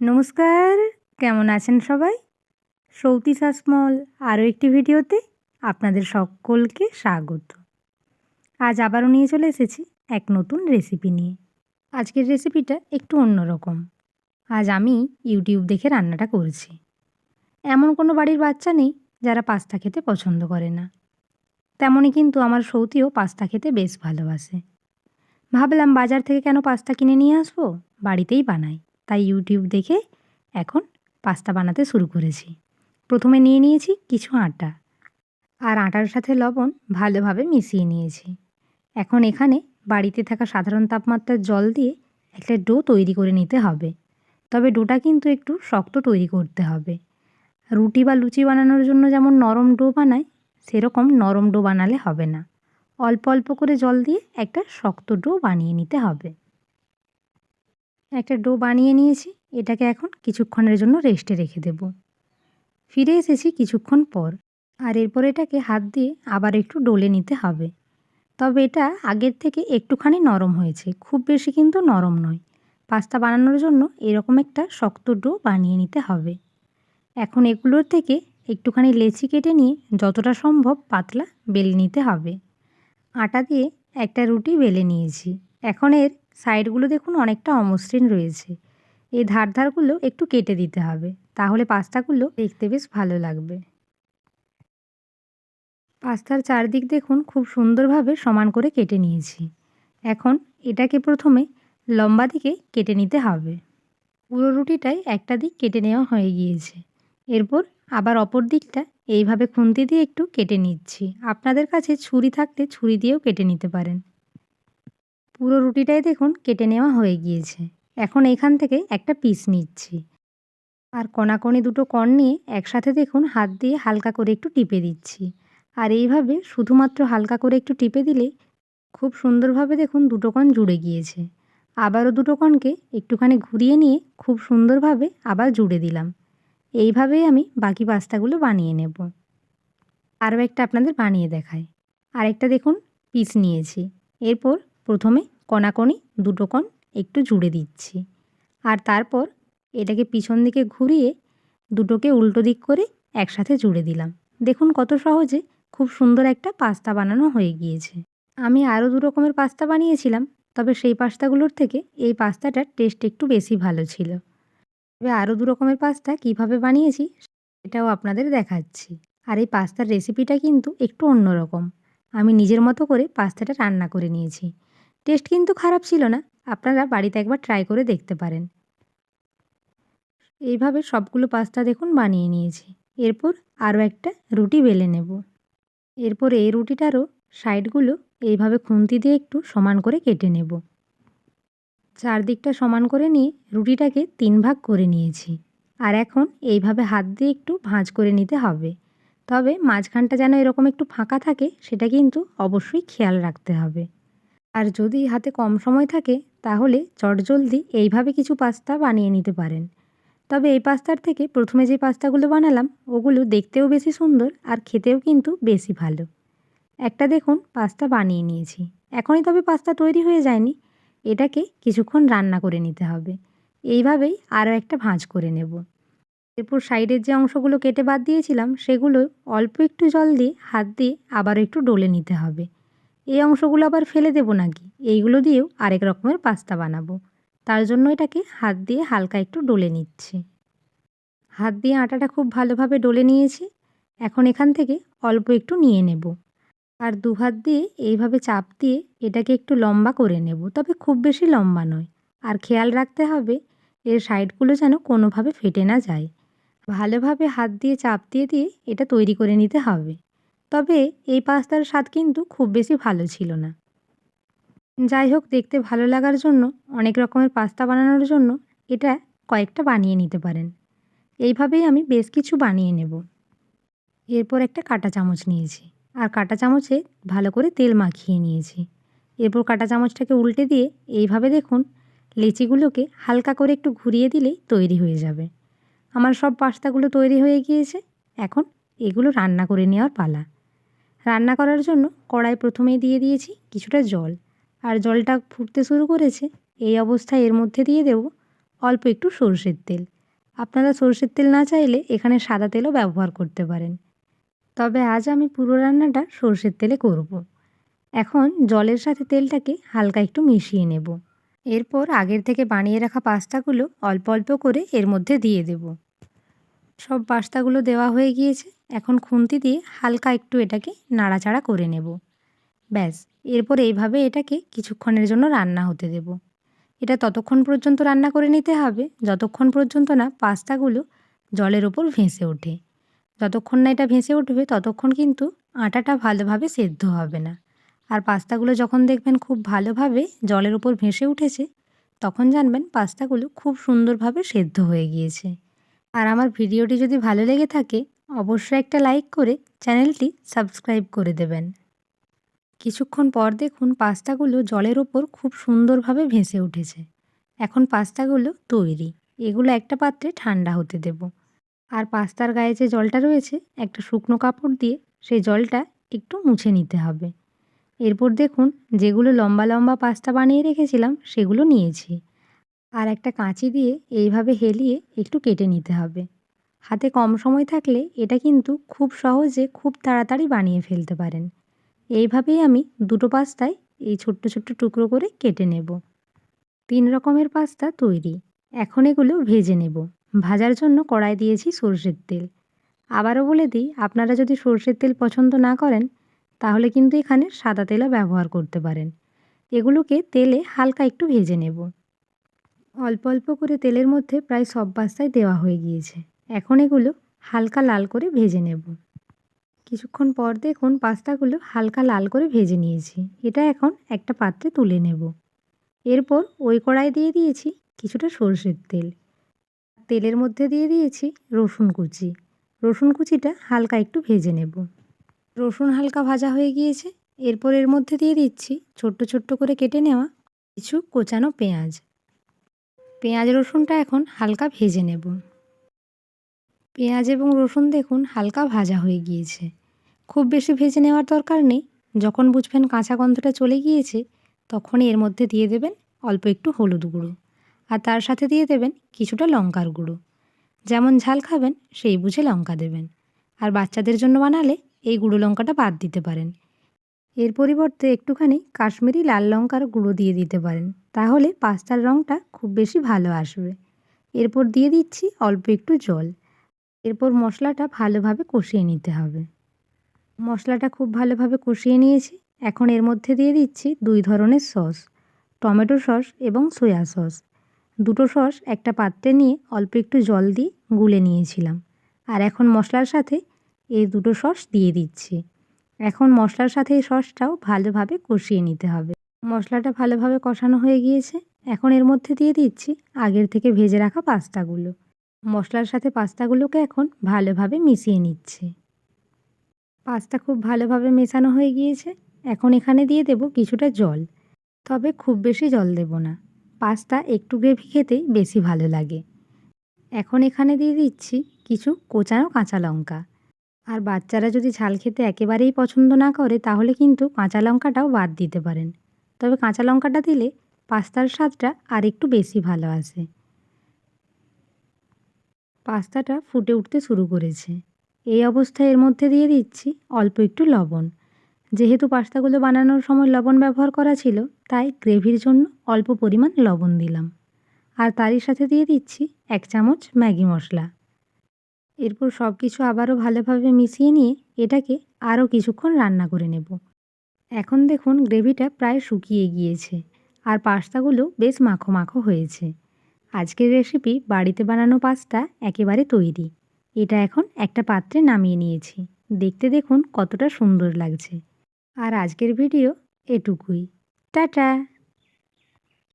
নমস্কার, কেমন আছেন সবাই? সৌতি শাসমল আরও একটি ভিডিওতে আপনাদের সকলকে স্বাগত। আজ আবারও নিয়ে চলে এসেছি এক নতুন রেসিপি নিয়ে। আজকের রেসিপিটা একটু অন্যরকম। আজ আমি ইউটিউব দেখে রান্নাটা করছি। এমন কোনো বাড়ির বাচ্চা নেই যারা পাস্তা খেতে পছন্দ করে না। তেমনই কিন্তু আমার সৌতিও পাস্তা খেতে বেশ ভালোবাসে। ভাবলাম বাজার থেকে কেন পাস্তা কিনে নিয়ে আসব? বাড়িতেই বানাই। তাই ইউটিউব দেখে এখন পাস্তা বানাতে শুরু করেছি। প্রথমে নিয়ে নিয়েছি কিছু আটা আর আটার সাথে লবণ ভালোভাবে মিশিয়ে নিয়েছি। এখন এখানে বাড়িতে থাকা সাধারণ তাপমাত্রার জল দিয়ে একটা ডো তৈরি করে নিতে হবে। তবে ডোটা কিন্তু একটু শক্ত তৈরি করতে হবে। রুটি বা লুচি বানানোর জন্য যেমন নরম ডো বানায়, সেরকম নরম ডো বানালে হবে না। অল্প অল্প করে জল দিয়ে একটা শক্ত ডো বানিয়ে নিতে হবে। একটা ডো বানিয়ে নিয়েছি, এটাকে এখন কিছুক্ষণের জন্য রেস্টে রেখে দেব। ফিরে এসেছি কিছুক্ষণ পর, আর এরপর এটাকে হাত দিয়ে আবার একটু ডলে নিতে হবে। তবে এটা আগের থেকে একটুখানি নরম হয়েছে, খুব বেশি কিন্তু নরম নয়। পাস্তা বানানোর জন্য এরকম একটা শক্ত ডো বানিয়ে নিতে হবে। এখন এগুলোর থেকে একটুখানি লেচি কেটে নিয়ে যতটা সম্ভব পাতলা বেলে নিতে হবে। আটা দিয়ে একটা রুটি বেলে নিয়েছি। এখন এর সাইডগুলো দেখুন অনেকটা অমসৃণ রয়েছে। এই ধার ধারগুলো একটু কেটে দিতে হবে, তাহলে পাস্তাগুলো দেখতে বেশ ভালো লাগবে। পাস্তার চারদিক দেখুন খুব সুন্দরভাবে সমান করে কেটে নিয়েছি। এখন এটাকে প্রথমে লম্বা দিকে কেটে নিতে হবে। পুরো রুটিটাই একটা দিক কেটে নেওয়া হয়ে গিয়েছে। এরপর আবার অপর দিকটা এইভাবে খুন্তি দিয়ে একটু কেটে নিচ্ছি। আপনাদের কাছে ছুরি থাকলে ছুরি দিয়েও কেটে নিতে পারেন। পুরো রুটিটাই দেখুন কেটে নেওয়া হয়ে গিয়েছে। এখন এখান থেকে একটা পিস নিচ্ছি। আর কণাকণি দুটো কণ নিয়ে একসাথে দেখুন হাত দিয়ে হালকা করে একটু টিপে দিচ্ছি। আর এইভাবে শুধুমাত্র হালকা করে একটু টিপে দিলে খুব সুন্দরভাবে দেখুন দুটো কণ জুড়ে গিয়েছে। আবারও দুটো কণকে একটুখানি ঘুরিয়ে নিয়ে খুব সুন্দরভাবে আবার জুড়ে দিলাম। এইভাবেই আমি বাকি পাস্তাগুলো বানিয়ে নেব। আরও একটা আপনাদের বানিয়ে দেখায় আরেকটা দেখুন পিস নিয়েছি। এরপর প্রথমে কণাকণি, দুটো কণ একটু জুড়ে দিচ্ছি। আর তারপর এটাকে পিছন দিকে ঘুরিয়ে দুটোকে উল্টো দিক করে একসাথে জুড়ে দিলাম। দেখুন কত সহজে খুব সুন্দর একটা পাস্তা বানানো হয়ে গিয়েছে। আমি আরও দু রকমের পাস্তা বানিয়েছিলাম, তবে সেই পাস্তাগুলোর থেকে এই পাস্তাটার টেস্ট একটু বেশি ভালো ছিল। তবে আরও দু রকমের পাস্তা কীভাবে বানিয়েছি সেটাও আপনাদের দেখাচ্ছি। আর এই পাস্তার রেসিপিটা কিন্তু একটু অন্যরকম। আমি নিজের মতো করে পাস্তাটা রান্না করে নিয়েছি। টেস্ট কিন্তু খারাপ ছিল না। আপনারা বাড়িতে একবার ট্রাই করে দেখতে পারেন। এইভাবে সবগুলো পাস্তা দেখুন বানিয়ে নিয়েছি। এরপর আরও একটা রুটি বেলে নেব। এরপর এই রুটিটারও সাইডগুলো এইভাবে খুন্তি দিয়ে একটু সমান করে কেটে নেব। চারদিকটা সমান করে নিয়ে রুটিটাকে তিন ভাগ করে নিয়েছি। আর এখন এইভাবে হাত দিয়ে একটু ভাঁজ করে নিতে হবে। তবে মাঝখানটা যেন এরকম একটু ফাঁকা থাকে, সেটা কিন্তু অবশ্যই খেয়াল রাখতে হবে। আর যদি হাতে কম সময় থাকে, তাহলে চটজলদি এইভাবে কিছু পাস্তা বানিয়ে নিতে পারেন। তবে এই পাস্তার থেকে প্রথমে যে পাস্তাগুলো বানালাম, ওগুলো দেখতেও বেশি সুন্দর আর খেতেও কিন্তু বেশি ভালো। একটা দেখুন, পাস্তা বানিয়ে নিয়েছি। এখনই তবে পাস্তা তৈরি হয়ে যায়নি। এটাকে কিছুক্ষণ রান্না করে নিতে হবে। এইভাবেই আরও একটা ভাঁজ করে নেব। এরপর সাইডের যে অংশগুলো কেটে বাদ দিয়েছিলাম, সেগুলো অল্প একটু জল দিয়ে, হাত দিয়ে আবার একটু ডলে নিতে হবে। এই অংশগুলো আবার ফেলে দেবো নাকি? এইগুলো দিয়েও আরেক রকমের পাস্তা বানাবো। তার জন্য এটাকে হাত দিয়ে হালকা একটু ডলে নিচ্ছি। হাত দিয়ে আটাটা খুব ভালোভাবে ডলে নিয়েছি। এখন এখান থেকে অল্প একটু নিয়ে নেব। আর দু হাত দিয়ে এইভাবে চাপ দিয়ে এটাকে একটু লম্বা করে নেব। তবে খুব বেশি লম্বা নয়। আর খেয়াল রাখতে হবে, এর সাইডগুলো যেন কোনোভাবে ফেটে না যায়। ভালোভাবে হাত দিয়ে চাপ দিয়ে দিয়ে এটা তৈরি করে নিতে হবে। তবে এই পাস্তার স্বাদ কিন্তু খুব বেশি ভালো ছিল না। যাই হোক দেখতে ভালো লাগার জন্য, অনেক রকমের পাস্তা বানানোর জন্য এটা কয়েকটা বানিয়ে নিতে পারেন। এইভাবেই আমি বেশ কিছু বানিয়ে নেব। এরপর একটা কাঁটা চামচ নিয়েছি আর কাঁটা চামচে ভালো করে তেল মাখিয়ে নিয়েছি। এরপর কাঁটা চামচটাকে উল্টে দিয়ে এইভাবে দেখুন, লেচিগুলোকে হালকা করে একটু ঘুরিয়ে দিলেই তৈরি হয়ে যাবে। আমার সব পাস্তাগুলো তৈরি হয়ে গিয়েছে, এখন এগুলো রান্না করে নেওয়ার পালা। রান্না করার জন্য কড়াই প্রথমেই দিয়ে দিয়েছি কিছুটা জল। আর জলটা ফুটতে শুরু করেছে, এই অবস্থায় এর মধ্যে দিয়ে দেব অল্প একটু সরষের তেল। আপনারা সরষের তেল না চাইলে এখানে সাদা তেলও ব্যবহার করতে পারেন। তবে আজ আমি পুরো রান্নাটা সরষের তেলে করব। এখন জলের সাথে তেলটাকে হালকা একটু মিশিয়ে নেব। এরপর আগের থেকে বানিয়ে রাখা পাস্তাগুলো অল্প অল্প করে এর মধ্যে দিয়ে দেব। সব পাস্তাগুলো দেওয়া হয়ে গিয়েছে। এখন খুন্তি দিয়ে হালকা একটু এটাকে নাড়াচাড়া করে নেব। ব্যাস, এরপর এইভাবে এটাকে কিছুক্ষণের জন্য রান্না হতে দেব। এটা ততক্ষণ পর্যন্ত রান্না করে নিতে হবে, যতক্ষণ পর্যন্ত না পাস্তাগুলো জলের ওপর ভেসে ওঠে। যতক্ষণ না এটা ভেসে উঠবে, ততক্ষণ কিন্তু আটাটা ভালোভাবে সেদ্ধ হবে না। আর পাস্তাগুলো যখন দেখবেন খুব ভালোভাবে জলের ওপর ভেসে উঠেছে, তখন জানবেন পাস্তাগুলো খুব সুন্দরভাবে সেদ্ধ হয়ে গিয়েছে। আর আমার ভিডিওটি যদি ভালো লেগে থাকে অবশ্যই একটা লাইক করে চ্যানেলটি সাবস্ক্রাইব করে দেবেন। কিছুক্ষণ পর দেখুন পাস্তাগুলো জলের ওপর খুব সুন্দরভাবে ভেসে উঠেছে। এখন পাস্তাগুলো তৈরি। এগুলো একটা পাত্রে ঠান্ডা হতে দেব। আর পাস্তার গায়ে যে জলটা রয়েছে, একটা শুকনো কাপড় দিয়ে সেই জলটা একটু মুছে নিতে হবে। এরপর দেখুন যেগুলো লম্বা লম্বা পাস্তা বানিয়ে রেখেছিলাম, সেগুলো নিয়েছি। আর একটা কাঁচি দিয়ে এইভাবে হেলিয়ে একটু কেটে নিতে হবে। হাতে কম সময় থাকলে এটা কিন্তু খুব সহজে খুব তাড়াতাড়ি বানিয়ে ফেলতে পারেন। এইভাবেই আমি দুটো পাস্তায় এই ছোট্ট ছোট্ট টুকরো করে কেটে নেব। তিন রকমের পাস্তা তৈরি। এখন এগুলো ভেজে নেব। ভাজার জন্য কড়াই দিয়েছি সর্ষের তেল। আবারও বলে দিই, আপনারা যদি সর্ষের তেল পছন্দ না করেন, তাহলে কিন্তু এখানে সাদা তেলও ব্যবহার করতে পারেন। এগুলোকে তেলে হালকা একটু ভেজে নেব। অল্প অল্প করে তেলের মধ্যে প্রায় সব পাস্তায় দেওয়া হয়ে গিয়েছে। এখন এগুলো হালকা লাল করে ভেজে নেব। কিছুক্ষণ পর দেখুন পাস্তাগুলো হালকা লাল করে ভেজে নিয়েছি। এটা এখন একটা পাত্রে তুলে নেব। এরপর ওই কড়াই দিয়ে দিয়েছি কিছুটা সর্ষের তেল। তেলের মধ্যে দিয়ে দিয়েছি রসুন কুচি। রসুন কুচিটা হালকা একটু ভেজে নেব। রসুন হালকা ভাজা হয়ে গিয়েছে। এরপর এর মধ্যে দিয়ে দিচ্ছি ছোট্ট ছোট্ট করে কেটে নেওয়া কিছু কোচানো পেঁয়াজ। পেঁয়াজ রসুনটা এখন হালকা ভেজে নেব। পেঁয়াজ এবং রসুন দেখুন হালকা ভাজা হয়ে গিয়েছে। খুব বেশি ভেজে নেওয়ার দরকার নেই। যখন বুঝবেন কাঁচা গন্ধটা চলে গিয়েছে, তখনই এর মধ্যে দিয়ে দেবেন অল্প একটু হলুদ গুঁড়ো। আর তার সাথে দিয়ে দেবেন কিছুটা লঙ্কার গুঁড়ো। যেমন ঝাল খাবেন, সেই বুঝে লঙ্কা দেবেন। আর বাচ্চাদের জন্য বানালে এই গুঁড়ো লঙ্কাটা বাদ দিতে পারেন। এর পরিবর্তে একটুখানি কাশ্মীরি লাল লঙ্কার গুঁড়ো দিয়ে দিতে পারেন। তাহলে পাস্তার রঙটা খুব বেশি ভালো আসবে। এরপর দিয়ে দিচ্ছি অল্প একটু জল। এরপর মশলাটা ভালোভাবে কষিয়ে নিতে হবে। মশলাটা খুব ভালোভাবে কষিয়ে নিয়েছি। এখন এর মধ্যে দিয়ে দিচ্ছি দুই ধরনের সস, টমেটো সস এবং সয়া সস। দুটো সস একটা পাত্রে নিয়ে অল্প একটু জল দিয়ে গুলে নিয়েছিলাম। আর এখন মশলার সাথে এই দুটো সস দিয়ে দিচ্ছি। এখন মশলার সাথে এই সসটাও ভালোভাবে কষিয়ে নিতে হবে। মশলাটা ভালোভাবে কষানো হয়ে গিয়েছে। এখন এর মধ্যে দিয়ে দিচ্ছি আগের থেকে ভেজে রাখা পাস্তাগুলো। মশলার সাথে পাস্তাগুলোকে এখন ভালোভাবে মিশিয়ে নিচ্ছে। পাস্তা খুব ভালোভাবে মেশানো হয়ে গিয়েছে। এখন এখানে দিয়ে দেব কিছুটা জল। তবে খুব বেশি জল দেব না। পাস্তা একটু গ্রেভি খেতেই বেশি ভালো লাগে। এখন এখানে দিয়ে দিচ্ছি কিছু কোচানো কাঁচা লঙ্কা। আর বাচ্চারা যদি ঝাল খেতে একেবারেই পছন্দ না করে, তাহলে কিন্তু কাঁচা লঙ্কাটাও বাদ দিতে পারেন। তবে কাঁচা লঙ্কাটা দিলে পাস্তার স্বাদটা আর একটু বেশি ভালো আসে। পাস্তাটা ফুটে উঠতে শুরু করেছে। এই অবস্থায় এর মধ্যে দিয়ে দিচ্ছি অল্প একটু লবণ। যেহেতু পাস্তাগুলো বানানোর সময় লবণ ব্যবহার করা ছিল, তাই গ্রেভির জন্য অল্প পরিমাণ লবণ দিলাম। আর তারই সাথে দিয়ে দিচ্ছি এক চামচ ম্যাগি মশলা। এরপর সব কিছু আবারও ভালোভাবে মিশিয়ে নিয়ে এটাকে আরও কিছুক্ষণ রান্না করে নেব। এখন দেখুন গ্রেভিটা প্রায় শুকিয়ে গিয়েছে, আর পাস্তাগুলো বেশ মাখো মাখো হয়েছে। আজকের রেসিপি বাড়িতে বানানো পাস্তা একেবারে তৈরি। এটা এখন একটা পাত্রে নামিয়ে নিয়েছি। দেখতে দেখুন কতটা সুন্দর লাগছে। আর আজকের ভিডিও এটুকুই। টাটা!